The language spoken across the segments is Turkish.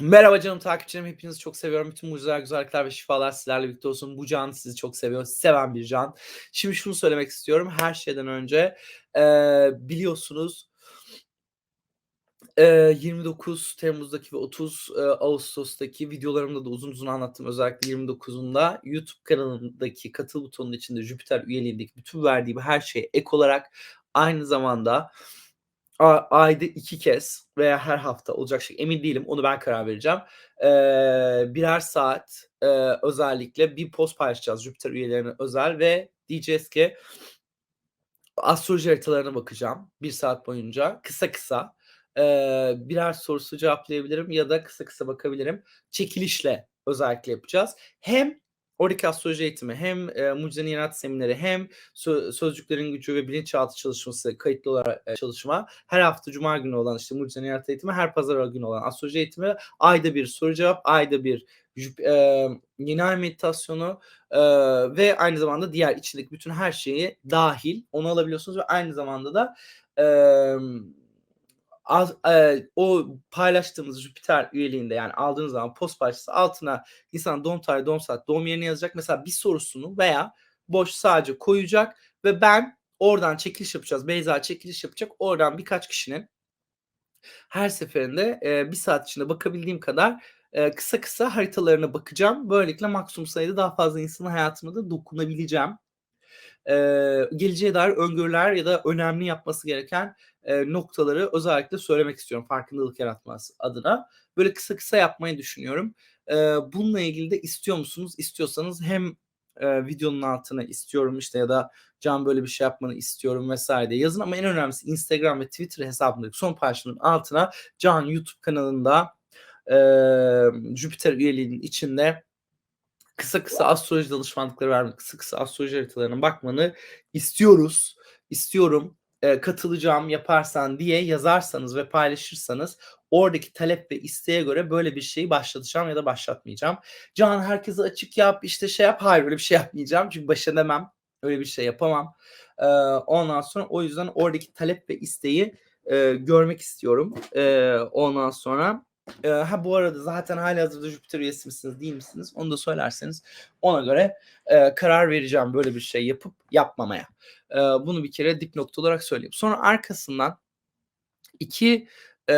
Merhaba canım takipçilerim. Hepinizi çok seviyorum. Bütün mucizeler, güzellikler ve şifalar sizlerle birlikte olsun. Bu can sizi çok seviyor. Seven bir can. Şimdi şunu söylemek istiyorum. Her şeyden önce eee, biliyorsunuz eee, 29 Temmuz'daki ve 30 eee, Ağustos'taki videolarımda da uzun uzun anlattım. Özellikle 29'unda YouTube kanalındaki katıl butonunun içinde Jüpiter üyeliğindeki bütün verdiğim her şeye ek olarak aynı zamanda ayda 2 kez veya her hafta olacak şey emin değilim. Onu ben karar vereceğim. Eee, birer saat, eee, özellikle bir post paylaşacağız Jüpiter üyelerine özel ve diyeceğiz ki astroloji haritalarına bakacağım bir saat boyunca kısa kısa. Eee, birer sorusu cevaplayabilirim ya da kısa kısa bakabilirim. Çekilişle özellikle yapacağız. Hem oradaki astroloji eğitimi hem, eee, Mucizenin Yarat Semineri hem sö Sözcüklerin Gücü ve Bilinçaltı çalışması kayıtlı olarak, eee, çalışma, her hafta cuma günü olan, işte, Mucizenin Yarat eğitimi, her pazar günü olan astroloji eğitimi, ayda bir soru cevap, ayda bir emm, yeni ay meditasyonu, eee, ve aynı zamanda diğer içindeki bütün her şeyi dâhil onu alabiliyorsunuz ve aynı zamanda da, emm, az eee, o paylaştığımız Jüpiter üyeliğinde, yani aldığınız zaman post parçası altına insanın doğum tarihi, doğum saati, doğum yerini yazacak. Mesela bir sorusunu veya boş sadece koyacak ve ben oradan çekiliş yapacağız. Beyza çekiliş yapacak. Oradan birkaç kişinin her seferinde, eee, 1 saat içinde bakabildiğim kadar, eee, kısa kısa haritalarına bakacağım. Böylelikle maksimum sayıda daha fazla insanın hayatına da dokunabileceğim. Eee, geleceğe dair öngörüler ya da önemli yapması gereken, eee, noktaları özellikle söylemek istiyorum farkındalık yaratması adına. Böyle kısa kısa yapmayı düşünüyorum. Eee, bununla ilgili de istiyor musunuz? İstiyorsanız hem, eee, videonun altına istiyorum, işte, ya da Can böyle bir şey yapmanı istiyorum vs. diye yazın ama en önemlisi Instagram ve Twitter hesabımdaki son paylaşımın altına Can YouTube kanalında, emm, Jüpiter üyeliğinin içinde kısa kısa astroloji danışmanlıkları vermek, kısa kısa astroloji haritalarına bakmanı istiyoruz, istiyorum. Eee, katılacağım yaparsan diye yazarsanız ve paylaşırsanız oradaki talep ve isteğe göre böyle bir şeyi başlatacağım ya da başlatmayacağım. Can herkese açık yap, işte, şey yap. Hayır, öyle bir şey yapmayacağım çünkü baş edemem. Öyle bir şey yapamam. Eee, ondan sonra o yüzden oradaki talep ve isteği, eee, görmek istiyorum. Eee, ondan sonra, eee, ha, bu arada zaten hâlihazırda Jüpiter üyesi misiniz, değil misiniz? Onu da söylerseniz ona göre, eee, karar vereceğim böyle bir şey yapıp yapmamaya. Eee, bunu bir kere dipnot olarak söyleyeyim. Sonra arkasından 2, eee,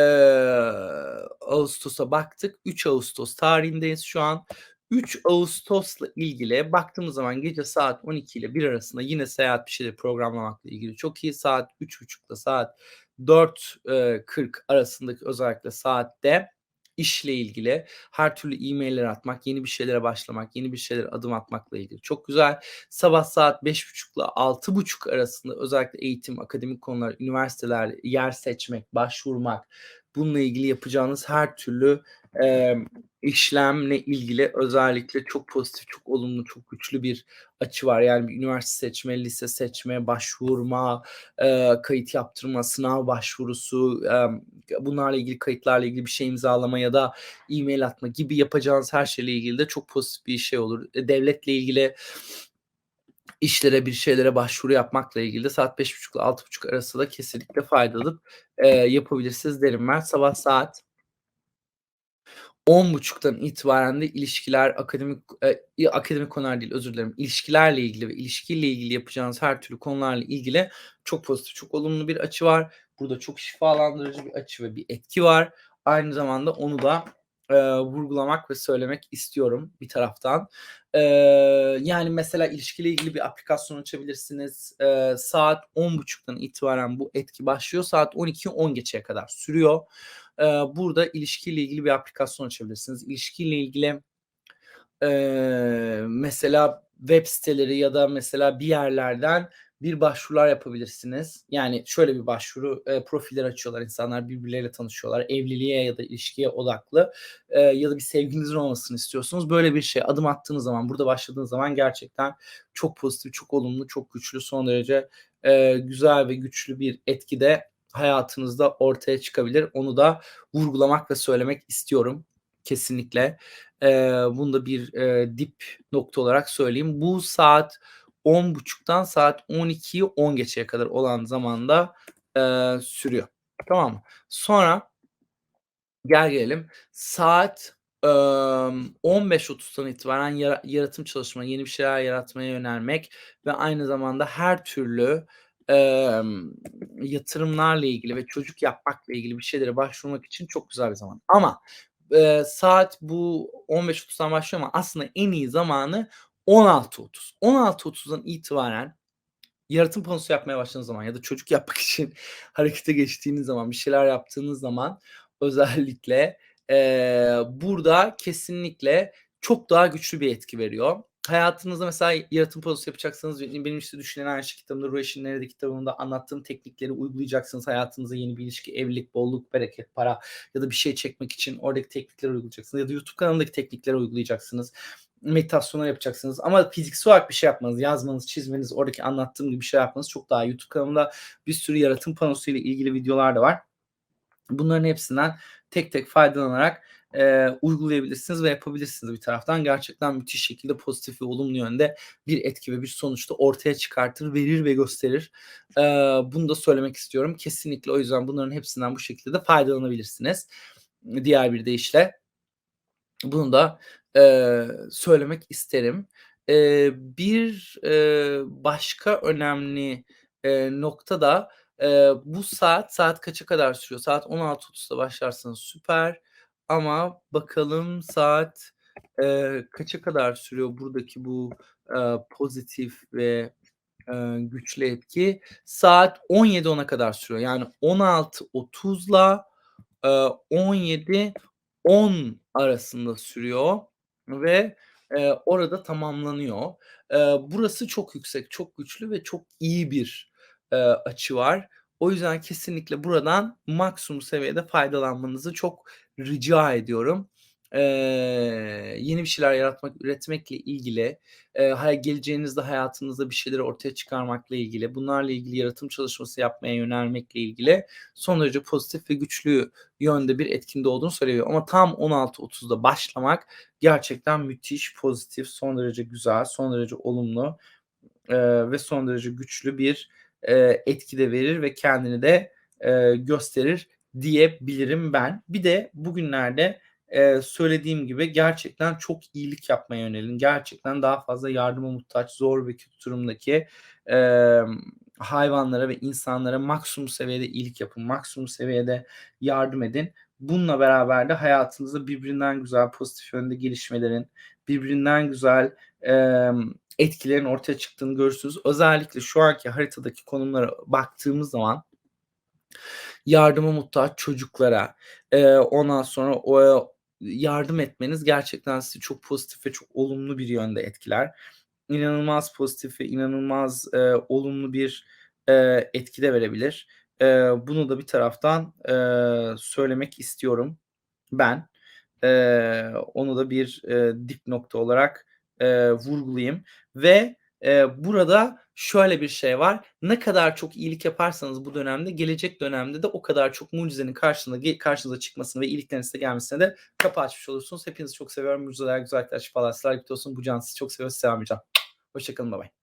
Ağustos'a baktık. 3 Ağustos tarihindeyiz şu an. 3 Ağustos'la ilgili baktığımız zaman gece saat 12 ile 1 arasında yine seyahat bir şeyleri programlamakla ilgili çok iyi. Saat 3.30'da saat 4 eee, 40 arasındaki özellikle saatte işle ilgili her türlü e-mail'ler atmak, yeni bir şeylere başlamak, yeni bir şeylere adım atmakla ilgili çok güzel. Sabah saat 5.30'la 6.30 arasında özellikle eğitim, akademik konular, üniversiteler, yer seçmek, başvurmak, bununla ilgili yapacağınız her türlü, emm, işlemle ilgili özellikle çok pozitif, çok olumlu, çok güçlü bir açı var. Yani bir üniversite seçme, lise seçme, başvurma, eee, kayıt yaptırma, sınav başvurusu, emm, bunlarla ilgili kayıtlarla ilgili bir şey imzalama ya da e-mail atma gibi yapacağınız her şeyle ilgili de çok pozitif bir şey olur. E, devletle ilgili işlere, bir şeylere başvuru yapmakla ilgili de saat 5.30'la 6.30 arası da kesinlikle faydalı, eee, yapabilirsiniz derim ben. Sabah saat 10.30'dan itibaren de ilişkiler, akademik, eee, akademik konular değil, özür dilerim. İlişkilerle ilgili ve ilişkiyle ilgili yapacağınız her türlü konularla ilgili çok pozitif, çok olumlu bir açı var. Burada çok şifalandırıcı bir açı ve bir etki var. Aynı zamanda onu da, eee, vurgulamak ve söylemek istiyorum bir taraftan. Eee, yani mesela ilişkiyle ilgili bir aplikasyon açabilirsiniz. Eee, saat 10.30'dan itibaren bu etki başlıyor. Saat 12'yi 10 geçeye kadar sürüyor. Eee, burada ilişkiyle ilgili bir aplikasyon açabilirsiniz. İlişkiyle ilgili, eee, mesela web siteleri ya da mesela bir yerlerden bir başvurular yapabilirsiniz. Yani şöyle bir başvuru, eee, profiller açıyorlar insanlar, birbirleriyle tanışıyorlar. Evliliğe ya da ilişkiye odaklı, eee, ya da bir sevgilinizin olmasını istiyorsunuz. Böyle bir şeye adım attığınız zaman, burada başladığınız zaman gerçekten çok pozitif, çok olumlu, çok güçlü, son derece, eee, güzel ve güçlü bir etki de hayatınızda ortaya çıkabilir. Onu da vurgulamak ve söylemek istiyorum kesinlikle. Eee, bunu da bir, eee, dip nokta olarak söyleyeyim. Bu saat 10.30'dan saat 12'yi 10 geçeye kadar olan zamanda, eee, sürüyor. Tamam mı? Sonra Gel gelelim saat, emm, 15.30'dan itibaren yara yaratım çalışma, yeni bir şeyler yaratmaya yönelmek ve aynı zamanda her türlü, emm, yatırımlarla ilgili ve çocuk yapmakla ilgili bir şeylere başvurmak için çok güzel bir zaman. Ama, eee, saat bu 15.30'dan başlıyor ama aslında en iyi zamanı 16.30. 16.30'dan itibaren yaratım panosu yapmaya başladığınız zaman ya da çocuk yapmak için harekete geçtiğiniz zaman, bir şeyler yaptığınız zaman özellikle, eee, burada kesinlikle çok daha güçlü bir etki veriyor. Hayatınızda mesela yaratım panosu yapacaksanız benim işte Düşünen Aşık kitabımda, Ruh Eşin Nerede kitabımda anlattığım teknikleri uygulayacaksınız. Hayatınıza yeni bir ilişki, evlilik, bolluk, bereket, para ya da bir şey çekmek için oradaki teknikleri uygulayacaksınız ya da YouTube kanalındaki teknikleri uygulayacaksınız. Meditasyonlar yapacaksınız ama fiziksel olarak bir şey yapmanız, yazmanız, çizmeniz, oradaki anlattığım gibi bir şey yapmanız çok daha. YouTube kanalımda bir sürü yaratım panosuyla ilgili videolar da var. Bunların hepsinden tek tek faydalanarak, eee, uygulayabilirsiniz ve yapabilirsiniz bir taraftan. Gerçekten müthiş şekilde pozitif ve olumlu yönde bir etki ve bir sonuç da ortaya çıkartır, verir ve gösterir. Eee, bunu da söylemek istiyorum. Kesinlikle o yüzden bunların hepsinden bu şekilde de faydalanabilirsiniz. Diğer bir deyişle. Bunu da, eee, söylemek isterim. Eee, bir, eee, başka önemli, eee, nokta da, eee, bu saat, saat kaça kadar sürüyor? Saat 16.30'da başlarsanız süper ama bakalım saat, eee, kaça kadar sürüyor buradaki bu, eee, pozitif ve, eee, güçlü etki? Saat 17.10'a kadar sürüyor. Yani 16.30'la, eee, 17.10 arasında sürüyor ve, eee, orada tamamlanıyor. Eee, burası çok yüksek, çok güçlü ve çok iyi bir, eee, açı var. O yüzden kesinlikle buradan maksimum seviyede faydalanmanızı çok rica ediyorum. Eee, yeni bir şeyler yaratmak, üretmekle ilgili, hay geleceğinizde hayatınızda bir şeyleri ortaya çıkarmakla ilgili, bunlarla ilgili yaratım çalışması yapmaya yönelmekle ilgili son derece pozitif ve güçlü yönde bir etkinde olduğunu söyleyebilirim ama tam 16.30'da başlamak gerçekten müthiş, pozitif, son derece güzel, son derece olumlu, eee, ve son derece güçlü bir, eee, etki de verir ve kendini de, eee, gösterir diyebilirim ben. Bir de bugünlerde, eee, söylediğim gibi gerçekten çok iyilik yapmaya yönelin. Gerçekten daha fazla yardıma muhtaç, zor ve kötü durumdaki, emm, hayvanlara ve insanlara maksimum seviyede iyilik yapın, maksimum seviyede yardım edin. Bununla beraber de hayatınızda birbirinden güzel, pozitif yönde gelişmelerin, birbirinden güzel, emm, etkilerin ortaya çıktığını görürsünüz. Özellikle şu anki haritadaki konumlara baktığımız zaman yardıma muhtaç çocuklara, eee, ondan sonra o yardım etmeniz gerçekten sizi çok pozitif ve çok olumlu bir yönde etkiler. İnanılmaz pozitif ve inanılmaz, eee, olumlu bir, eee, etki de verebilir. Eee, bunu da bir taraftan, eee, söylemek istiyorum ben. Eee, onu da bir, eee, dip nokta olarak, eee, vurgulayayım ve, eee, burada şöyle bir şey var. Ne kadar çok iyilik yaparsanız bu dönemde, gelecek dönemde de o kadar çok mucizenin karşına ge karşınıza çıkmasına ve iyiliklerin size gelmesine de kapı açmış olursunuz. Hepinizi çok seviyorum. Mucizeler, güzellikler, şifalar sizlerle birlikte olsun. Bu can sizi çok seviyor. Sizi sevmeyeceğim. Hoşça kalın. Baybay.